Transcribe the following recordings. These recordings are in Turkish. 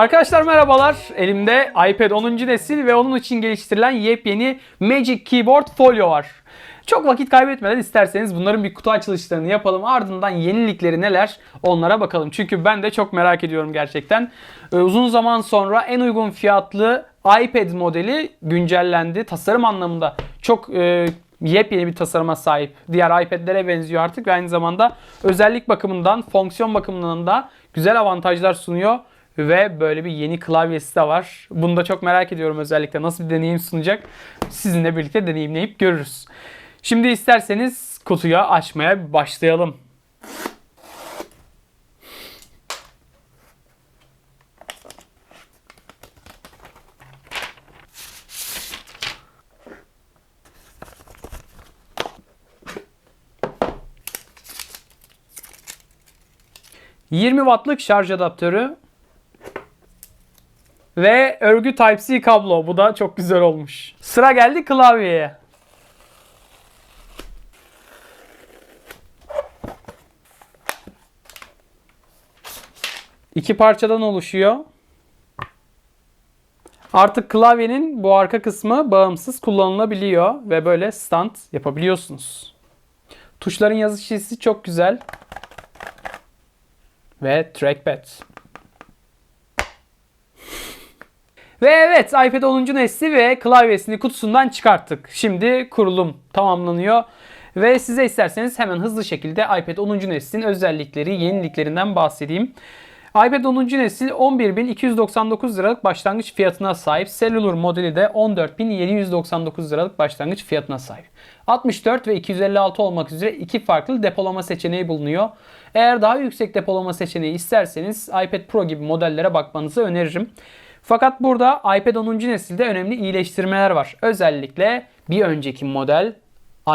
Arkadaşlar merhabalar. Elimde iPad 10. nesil ve onun için geliştirilen yepyeni Magic Keyboard Folio var. Çok vakit kaybetmeden isterseniz bunların bir kutu açılışlarını yapalım. Ardından yenilikleri neler onlara bakalım. Çünkü ben de çok merak ediyorum gerçekten. Ee, uzun zaman sonra en uygun fiyatlı iPad modeli güncellendi. Tasarım anlamında çok e, yepyeni bir tasarıma sahip. Diğer iPad'lere benziyor artık ve aynı zamanda özellik bakımından, fonksiyon bakımından da güzel avantajlar sunuyor. Ve böyle bir yeni klavyesi de var. Bunu da çok merak ediyorum özellikle. Nasıl bir deneyim sunacak? Sizinle birlikte deneyimleyip görürüz. Şimdi isterseniz kutuyu açmaya başlayalım. ...20 wattlık şarj adaptörü ve örgü Type-C kablo. Bu da çok güzel olmuş. Sıra geldi klavyeye. İki parçadan oluşuyor. Artık klavyenin bu arka kısmı bağımsız kullanılabiliyor ve böyle stand yapabiliyorsunuz. Tuşların yazı çizgisi çok güzel. Ve trackpad. Ve evet iPad 10. nesli ve klavyesini kutusundan çıkarttık. Şimdi kurulum tamamlanıyor. Ve size isterseniz hemen hızlı şekilde iPad 10. neslin özellikleri, yeniliklerinden bahsedeyim. iPad 10. nesil 11.299 liralık başlangıç fiyatına sahip. Cellular modeli de 14.799 liralık başlangıç fiyatına sahip. 64 ve 256 olmak üzere iki farklı depolama seçeneği bulunuyor. Eğer daha yüksek depolama seçeneği isterseniz iPad Pro gibi modellere bakmanızı öneririm. Fakat burada iPad 10. nesilde önemli iyileştirmeler var. Özellikle bir önceki model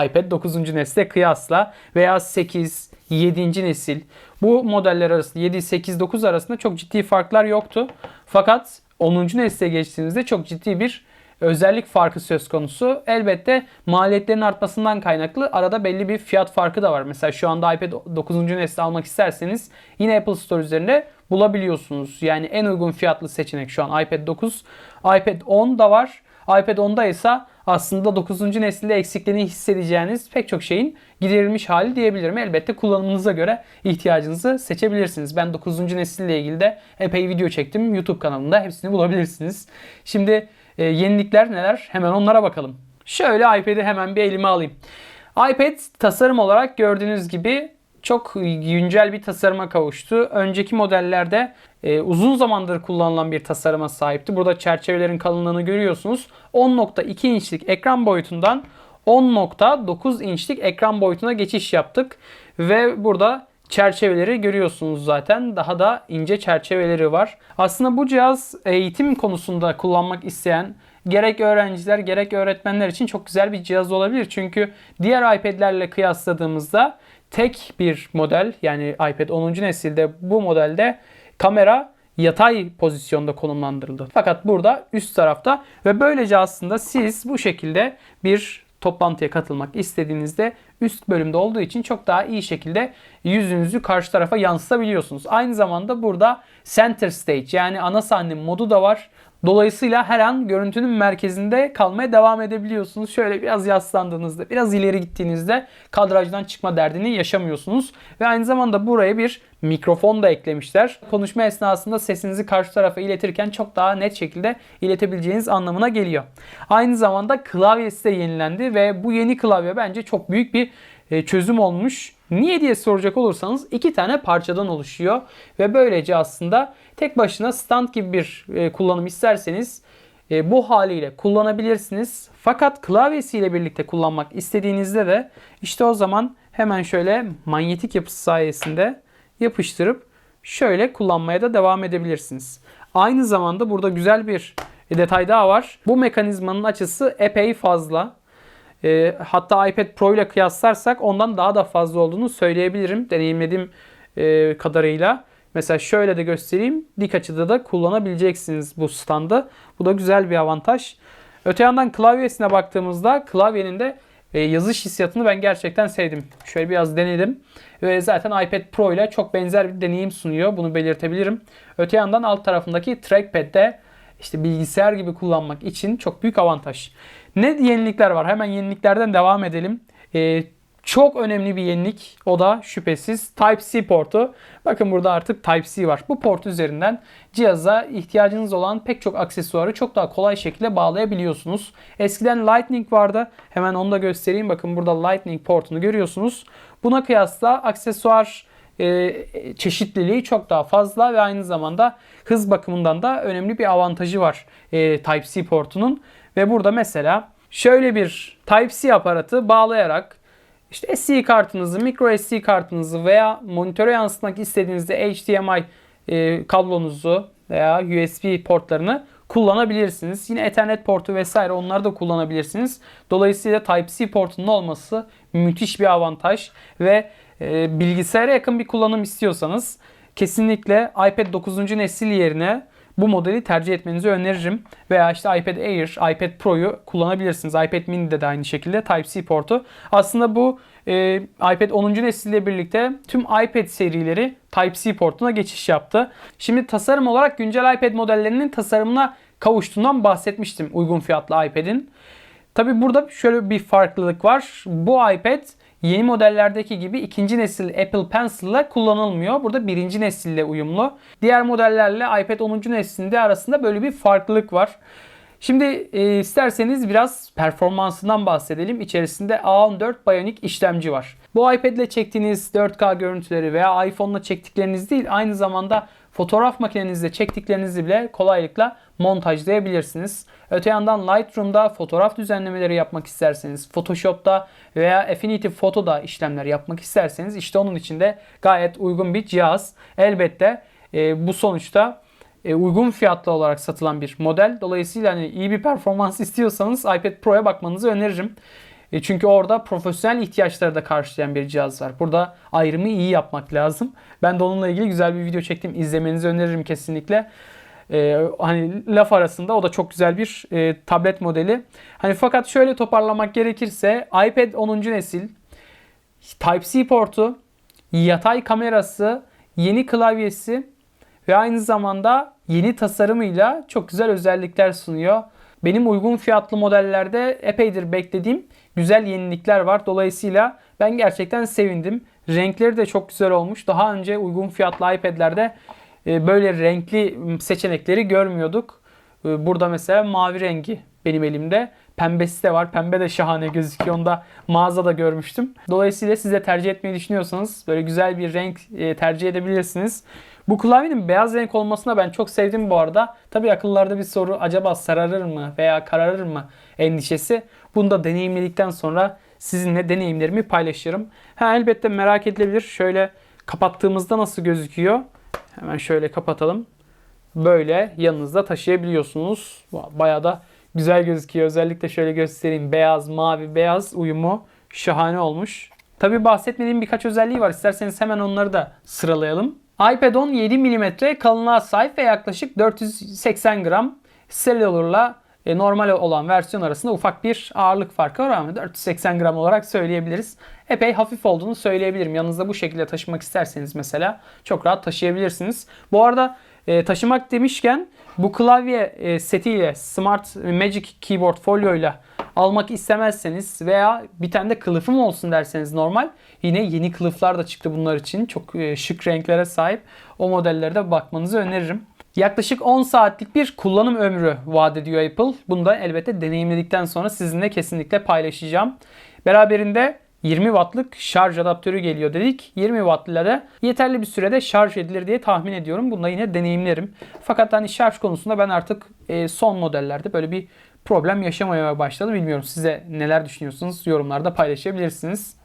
iPad 9. nesle kıyasla veya 8, 7. nesil bu modeller arasında 7, 8, 9 arasında çok ciddi farklar yoktu. Fakat 10. nesle geçtiğimizde çok ciddi bir özellik farkı söz konusu. Elbette maliyetlerin artmasından kaynaklı arada belli bir fiyat farkı da var. Mesela şu anda iPad 9. nesli almak isterseniz yine Apple Store üzerinde bulabiliyorsunuz. Yani en uygun fiyatlı seçenek şu an iPad 9. iPad 10 da var. iPad 10'da ise aslında 9. nesilde eksikliğini hissedeceğiniz pek çok şeyin giderilmiş hali diyebilirim. Elbette kullanımınıza göre ihtiyacınızı seçebilirsiniz. Ben 9. nesille ilgili de epey video çektim. YouTube kanalımda hepsini bulabilirsiniz. Şimdi e, yenilikler neler? Hemen onlara bakalım. Şöyle iPad'i hemen bir elime alayım. iPad tasarım olarak gördüğünüz gibi çok güncel bir tasarıma kavuştu. Önceki modellerde e, uzun zamandır kullanılan bir tasarıma sahipti. Burada çerçevelerin kalınlığını görüyorsunuz. 10.2 inçlik ekran boyutundan 10.9 inçlik ekran boyutuna geçiş yaptık. Ve burada çerçeveleri görüyorsunuz zaten. Daha da ince çerçeveleri var. Aslında bu cihaz eğitim konusunda kullanmak isteyen gerek öğrenciler gerek öğretmenler için çok güzel bir cihaz olabilir. Çünkü diğer iPad'lerle kıyasladığımızda tek bir model yani iPad 10. nesilde bu modelde kamera yatay pozisyonda konumlandırıldı. Fakat burada üst tarafta ve böylece aslında siz bu şekilde bir toplantıya katılmak istediğinizde üst bölümde olduğu için çok daha iyi şekilde yüzünüzü karşı tarafa yansıtabiliyorsunuz. Aynı zamanda burada center stage yani ana sahne modu da var. Dolayısıyla her an görüntünün merkezinde kalmaya devam edebiliyorsunuz. Şöyle biraz yaslandığınızda, biraz ileri gittiğinizde kadrajdan çıkma derdini yaşamıyorsunuz. Ve aynı zamanda buraya bir mikrofon da eklemişler. Konuşma esnasında sesinizi karşı tarafa iletirken çok daha net şekilde iletebileceğiniz anlamına geliyor. Aynı zamanda klavyesi de yenilendi ve bu yeni klavye bence çok büyük bir çözüm olmuş. Niye diye soracak olursanız iki tane parçadan oluşuyor ve böylece aslında tek başına stand gibi bir e, kullanım isterseniz e, bu haliyle kullanabilirsiniz. Fakat klavyesiyle birlikte kullanmak istediğinizde de işte o zaman hemen şöyle manyetik yapısı sayesinde yapıştırıp şöyle kullanmaya da devam edebilirsiniz. Aynı zamanda burada güzel bir detay daha var. Bu mekanizmanın açısı epey fazla. E, hatta iPad Pro ile kıyaslarsak ondan daha da fazla olduğunu söyleyebilirim. Deneyimlediğim e, kadarıyla. Mesela şöyle de göstereyim. Dik açıda da kullanabileceksiniz bu standı. Bu da güzel bir avantaj. Öte yandan klavyesine baktığımızda klavyenin de e, yazış hissiyatını ben gerçekten sevdim. Şöyle biraz denedim. Ve zaten iPad Pro ile çok benzer bir deneyim sunuyor. Bunu belirtebilirim. Öte yandan alt tarafındaki trackpad'de işte bilgisayar gibi kullanmak için çok büyük avantaj. Ne yenilikler var? Hemen yeniliklerden devam edelim. Ee, çok önemli bir yenilik o da şüphesiz Type-C portu. Bakın burada artık Type-C var. Bu port üzerinden cihaza ihtiyacınız olan pek çok aksesuarı çok daha kolay şekilde bağlayabiliyorsunuz. Eskiden Lightning vardı. Hemen onu da göstereyim. Bakın burada Lightning portunu görüyorsunuz. Buna kıyasla aksesuar e, çeşitliliği çok daha fazla ve aynı zamanda hız bakımından da önemli bir avantajı var e, Type-C portunun. Ve burada mesela şöyle bir Type-C aparatı bağlayarak işte SD kartınızı, micro SD kartınızı veya monitöre yansıtmak istediğinizde HDMI e, kablonuzu veya USB portlarını kullanabilirsiniz. Yine Ethernet portu vesaire onları da kullanabilirsiniz. Dolayısıyla Type-C portunun olması müthiş bir avantaj ve e, bilgisayara yakın bir kullanım istiyorsanız kesinlikle iPad 9. nesil yerine bu modeli tercih etmenizi öneririm. Veya işte iPad Air, iPad Pro'yu kullanabilirsiniz. iPad Mini'de de aynı şekilde Type-C portu. Aslında bu e, iPad 10. nesille birlikte tüm iPad serileri Type-C portuna geçiş yaptı. Şimdi tasarım olarak güncel iPad modellerinin tasarımına kavuştuğundan bahsetmiştim uygun fiyatlı iPad'in. Tabi burada şöyle bir farklılık var. Bu iPad yeni modellerdeki gibi ikinci nesil Apple Pencil ile kullanılmıyor. Burada birinci nesille uyumlu. Diğer modellerle iPad 10. neslinde arasında böyle bir farklılık var. Şimdi e, isterseniz biraz performansından bahsedelim. İçerisinde A14 Bionic işlemci var. Bu iPad ile çektiğiniz 4K görüntüleri veya iPhone ile çektikleriniz değil aynı zamanda fotoğraf makinenizde çektiklerinizi bile kolaylıkla montajlayabilirsiniz. Öte yandan Lightroom'da fotoğraf düzenlemeleri yapmak isterseniz, Photoshop'ta veya Affinity Photo'da işlemler yapmak isterseniz işte onun için de gayet uygun bir cihaz. Elbette e, bu sonuçta e, uygun fiyatlı olarak satılan bir model. Dolayısıyla hani iyi bir performans istiyorsanız iPad Pro'ya bakmanızı öneririm. E, çünkü orada profesyonel ihtiyaçları da karşılayan bir cihaz var. Burada ayrımı iyi yapmak lazım. Ben de onunla ilgili güzel bir video çektim. İzlemenizi öneririm kesinlikle. Ee, hani laf arasında o da çok güzel bir e, tablet modeli. Hani fakat şöyle toparlamak gerekirse iPad 10. nesil Type-C portu, yatay kamerası, yeni klavyesi ve aynı zamanda yeni tasarımıyla çok güzel özellikler sunuyor. Benim uygun fiyatlı modellerde epeydir beklediğim güzel yenilikler var. Dolayısıyla ben gerçekten sevindim. Renkleri de çok güzel olmuş. Daha önce uygun fiyatlı iPad'lerde e, böyle renkli seçenekleri görmüyorduk. E, burada mesela mavi rengi benim elimde. Pembesi de var. Pembe de şahane gözüküyor. Onu da mağazada görmüştüm. Dolayısıyla siz de tercih etmeyi düşünüyorsanız böyle güzel bir renk e, tercih edebilirsiniz. Bu klavyenin beyaz renk olmasına ben çok sevdim bu arada. Tabii akıllarda bir soru acaba sararır mı veya kararır mı endişesi. Bunu da deneyimledikten sonra sizinle deneyimlerimi paylaşırım. Ha, elbette merak edilebilir. Şöyle kapattığımızda nasıl gözüküyor? Hemen şöyle kapatalım. Böyle yanınızda taşıyabiliyorsunuz. Bayağı da güzel gözüküyor. Özellikle şöyle göstereyim. Beyaz, mavi, beyaz uyumu şahane olmuş. Tabi bahsetmediğim birkaç özelliği var. İsterseniz hemen onları da sıralayalım. iPad 10 7 mm kalınlığa sahip ve yaklaşık 480 gram. Cellular'la e, normal olan versiyon arasında ufak bir ağırlık farkı var ama 480 gram olarak söyleyebiliriz. Epey hafif olduğunu söyleyebilirim. Yanınızda bu şekilde taşımak isterseniz mesela çok rahat taşıyabilirsiniz. Bu arada e, taşımak demişken bu klavye e, setiyle Smart Magic Keyboard Folio ile almak istemezseniz veya bir tane de kılıfım olsun derseniz normal yine yeni kılıflar da çıktı bunlar için. Çok e, şık renklere sahip. O modellere de bakmanızı öneririm. Yaklaşık 10 saatlik bir kullanım ömrü vaat ediyor Apple. Bunu da elbette deneyimledikten sonra sizinle kesinlikle paylaşacağım. Beraberinde 20 wattlık şarj adaptörü geliyor dedik. 20 watt ile de yeterli bir sürede şarj edilir diye tahmin ediyorum. Bunu da yine deneyimlerim. Fakat hani şarj konusunda ben artık e, son modellerde böyle bir problem yaşamaya başladım. Bilmiyorum size neler düşünüyorsunuz yorumlarda paylaşabilirsiniz.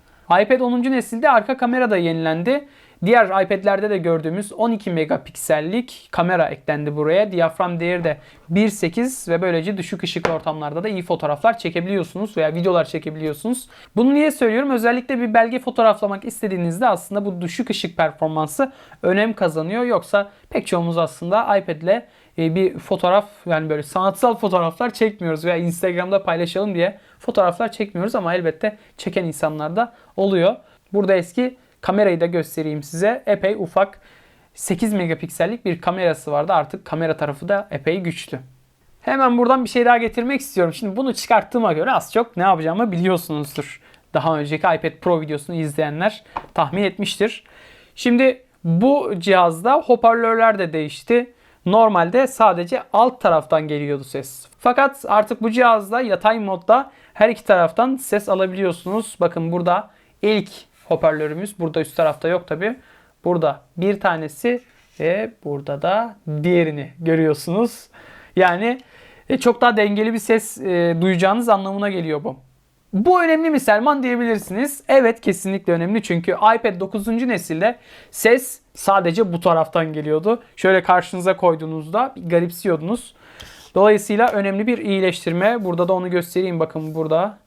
iPad 10. nesilde arka kamera da yenilendi. Diğer iPad'lerde de gördüğümüz 12 megapiksellik kamera eklendi buraya. Diyafram değeri de 1.8 ve böylece düşük ışıklı ortamlarda da iyi fotoğraflar çekebiliyorsunuz veya videolar çekebiliyorsunuz. Bunu niye söylüyorum? Özellikle bir belge fotoğraflamak istediğinizde aslında bu düşük ışık performansı önem kazanıyor. Yoksa pek çoğumuz aslında iPad ile bir fotoğraf yani böyle sanatsal fotoğraflar çekmiyoruz veya Instagram'da paylaşalım diye fotoğraflar çekmiyoruz ama elbette çeken insanlar da oluyor. Burada eski kamerayı da göstereyim size. Epey ufak 8 megapiksellik bir kamerası vardı. Artık kamera tarafı da epey güçlü. Hemen buradan bir şey daha getirmek istiyorum. Şimdi bunu çıkarttığıma göre az çok ne yapacağımı biliyorsunuzdur. Daha önceki iPad Pro videosunu izleyenler tahmin etmiştir. Şimdi bu cihazda hoparlörler de değişti. Normalde sadece alt taraftan geliyordu ses. Fakat artık bu cihazda yatay modda her iki taraftan ses alabiliyorsunuz. Bakın burada ilk hoparlörümüz burada üst tarafta yok tabi. Burada bir tanesi ve burada da diğerini görüyorsunuz. Yani e, çok daha dengeli bir ses e, duyacağınız anlamına geliyor bu. Bu önemli mi Selman diyebilirsiniz. Evet kesinlikle önemli çünkü iPad 9. nesilde ses sadece bu taraftan geliyordu. Şöyle karşınıza koyduğunuzda bir garipsiyordunuz. Dolayısıyla önemli bir iyileştirme. Burada da onu göstereyim. Bakın burada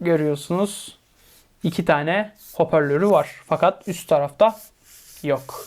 görüyorsunuz. iki tane hoparlörü var. Fakat üst tarafta yok.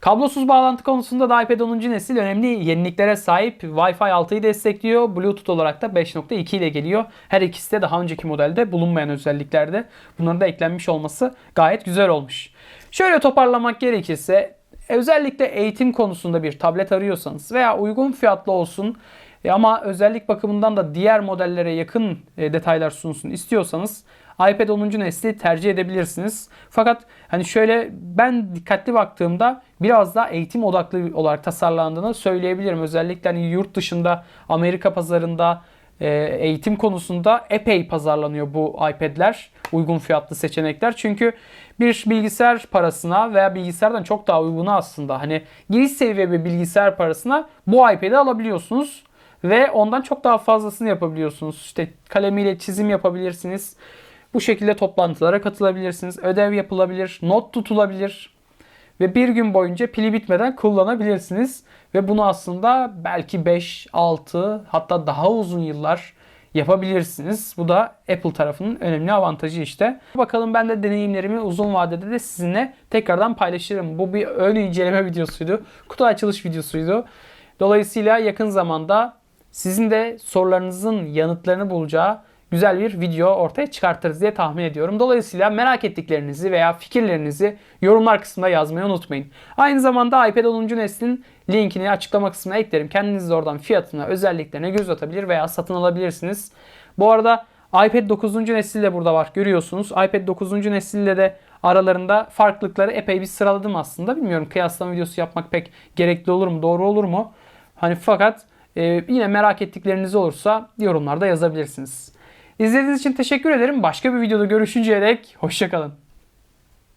Kablosuz bağlantı konusunda da iPad 10. nesil önemli yeniliklere sahip. Wi-Fi 6'yı destekliyor. Bluetooth olarak da 5.2 ile geliyor. Her ikisi de daha önceki modelde bulunmayan özelliklerde. Bunların da eklenmiş olması gayet güzel olmuş. Şöyle toparlamak gerekirse özellikle eğitim konusunda bir tablet arıyorsanız veya uygun fiyatlı olsun e, ama özellik bakımından da diğer modellere yakın e, detaylar sunsun istiyorsanız iPad 10. nesli tercih edebilirsiniz. Fakat hani şöyle ben dikkatli baktığımda biraz daha eğitim odaklı olarak tasarlandığını söyleyebilirim. Özellikle hani yurt dışında Amerika pazarında e, eğitim konusunda epey pazarlanıyor bu iPad'ler. Uygun fiyatlı seçenekler. Çünkü bir bilgisayar parasına veya bilgisayardan çok daha uygunu aslında. Hani giriş seviye bir bilgisayar parasına bu iPad'i alabiliyorsunuz. Ve ondan çok daha fazlasını yapabiliyorsunuz. İşte kalemiyle çizim yapabilirsiniz. Bu şekilde toplantılara katılabilirsiniz. Ödev yapılabilir, not tutulabilir. Ve bir gün boyunca pili bitmeden kullanabilirsiniz. Ve bunu aslında belki 5, 6 hatta daha uzun yıllar yapabilirsiniz. Bu da Apple tarafının önemli avantajı işte. Bakalım ben de deneyimlerimi uzun vadede de sizinle tekrardan paylaşırım. Bu bir ön inceleme videosuydu. Kutu açılış videosuydu. Dolayısıyla yakın zamanda sizin de sorularınızın yanıtlarını bulacağı güzel bir video ortaya çıkartırız diye tahmin ediyorum. Dolayısıyla merak ettiklerinizi veya fikirlerinizi yorumlar kısmında yazmayı unutmayın. Aynı zamanda iPad 10. neslin linkini açıklama kısmına eklerim. Kendiniz de oradan fiyatına, özelliklerine göz atabilir veya satın alabilirsiniz. Bu arada iPad 9. nesil de burada var. Görüyorsunuz. iPad 9. nesilde de aralarında farklılıkları epey bir sıraladım aslında. Bilmiyorum kıyaslama videosu yapmak pek gerekli olur mu, doğru olur mu? Hani fakat e, yine merak ettikleriniz olursa yorumlarda yazabilirsiniz. İzlediğiniz için teşekkür ederim. Başka bir videoda görüşünceye dek hoşçakalın.